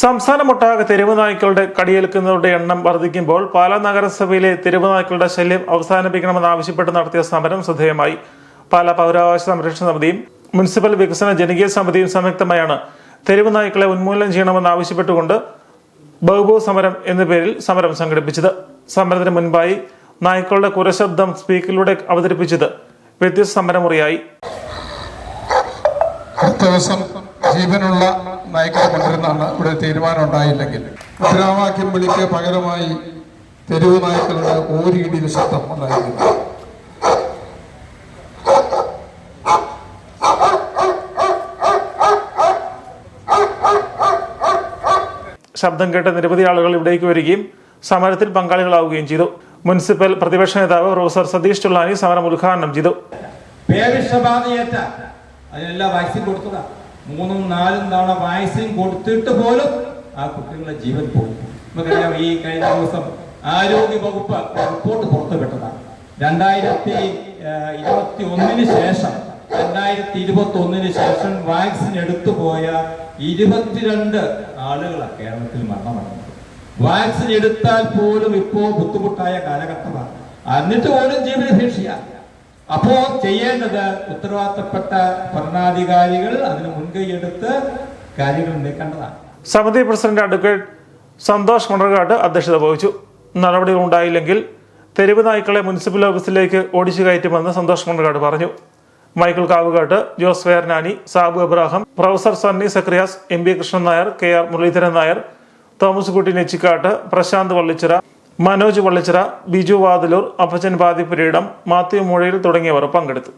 സംസ്ഥാനമൊട്ടാകെ തെരുവ് നായ്ക്കളുടെ കടിയേൽക്കുന്നവരുടെ എണ്ണം വർദ്ധിക്കുമ്പോൾ പാലാ നഗരസഭയിലെ തെരുവ് നായ്ക്കളുടെ ശല്യം അവസാനിപ്പിക്കണമെന്നാവശ്യപ്പെട്ട് നടത്തിയ സമരം ശ്രദ്ധേയമായി. പാലാ പൗരാവകാശ സംരക്ഷണ സമിതിയും മുനിസിപ്പൽ വികസന ജനകീയ സമിതിയും സംയുക്തമായാണ് തെരുവ് നായ്ക്കളെ ഉന്മൂലനം ചെയ്യണമെന്നാവശ്യപ്പെട്ടുകൊണ്ട് ബഹുബോ സമരം എന്ന പേരിൽ സമരം സംഘടിപ്പിച്ചത്. സമരത്തിന് മുൻപായി നായ്ക്കളുടെ കുരശബ്ദം സ്പീക്കറിലൂടെ അവതരിപ്പിച്ചത് വ്യത്യസ്ത സമരമുറിയായി. ദിവസം ജീവനുള്ള നായ്ക്കളെ കൊണ്ടുവരുന്നതാണ് ഇവിടെ തീരുമാനം ഉണ്ടായില്ലെങ്കിൽ. മുദ്രാവാക്യം വിളിക്ക് പകരമായി തെരുവ് നായ്ക്കളുടെ ഓരിയിടിയിൽ ശബ്ദം ഉണ്ടായിരുന്നു. ശബ്ദം കേട്ട നിരവധി ആളുകൾ ഇവിടേക്ക് വരികയും സമരത്തിൽ പങ്കാളികളാവുകയും ചെയ്തു. മുനിസിപ്പൽ പ്രതിപക്ഷ നേതാവ് പ്രൊഫസർ സതീഷ് ചുള്ളാനി സമരം ഉദ്ഘാടനം ചെയ്തു. പേവിഷബാധയേറ്റ അതിനെല്ലാം വാക്സിൻ കൊടുത്തതാ മൂന്നും നാലും തവണ വാക്സിൻ കൊടുത്തിട്ട് പോലും ആ കുട്ടികളുടെ ജീവൻ പോയി. നമുക്കറിയാം ഈ കഴിഞ്ഞ ദിവസം ആരോഗ്യ വകുപ്പ് റിപ്പോർട്ട് പുറത്തുവിട്ടതാണ്. രണ്ടായിരത്തി ഇരുപത്തി ഒന്നിന് ശേഷം രണ്ടായിരത്തി ഇരുപത്തി ഒന്നിന് ശേഷം വാക്സിൻ എടുത്തു പോയ ഇരുപത്തിരണ്ട് ആളുകളാണ് കേരളത്തിൽ മരണമടഞ്ഞത്. വാക്സിൻ എടുത്താൽ പോലും ഇപ്പോ ബുദ്ധിമുട്ടായ കാലഘട്ടമാണ്. എന്നിട്ട് പോലും ജീവനഭീഷണിയാണ് അപ്പോ ചെയ്യേണ്ടത് ഉത്തരവാദിത്തപ്പെട്ട ഭരണാധികാരികൾ അതിന് മുൻകൈയെടുത്ത് കാര്യങ്ങൾ നീക്കേണ്ടതാണ്. സമിതി പ്രസിഡന്റ് അഡ്വക്കേറ്റ് സന്തോഷ് മണർകാട്ട് അധ്യക്ഷത വഹിച്ചു. നടപടികൾ ഉണ്ടായില്ലെങ്കിൽ തെരുവ് നായ്ക്കളെ മുനിസിപ്പൽ ഓഫീസിലേക്ക് ഓടിച്ചു കയറ്റുമെന്ന് സന്തോഷ് മണർകാട് പറഞ്ഞു. Michael Kavukattu Jose Vernani Sabu Abraham professor Sunny Zacharias M B Krishnan Nair K R Muraleedharan Nair Thomas Kutty Nechikkattu Prasanth Vallichira Manoj Vallichira Biju വാതിലൂർ അപ്പച്ചൻ പാതിപുരീടം മാത്യു മുഴയിൽ തുടങ്ങിയവർ പങ്കെടുത്തു.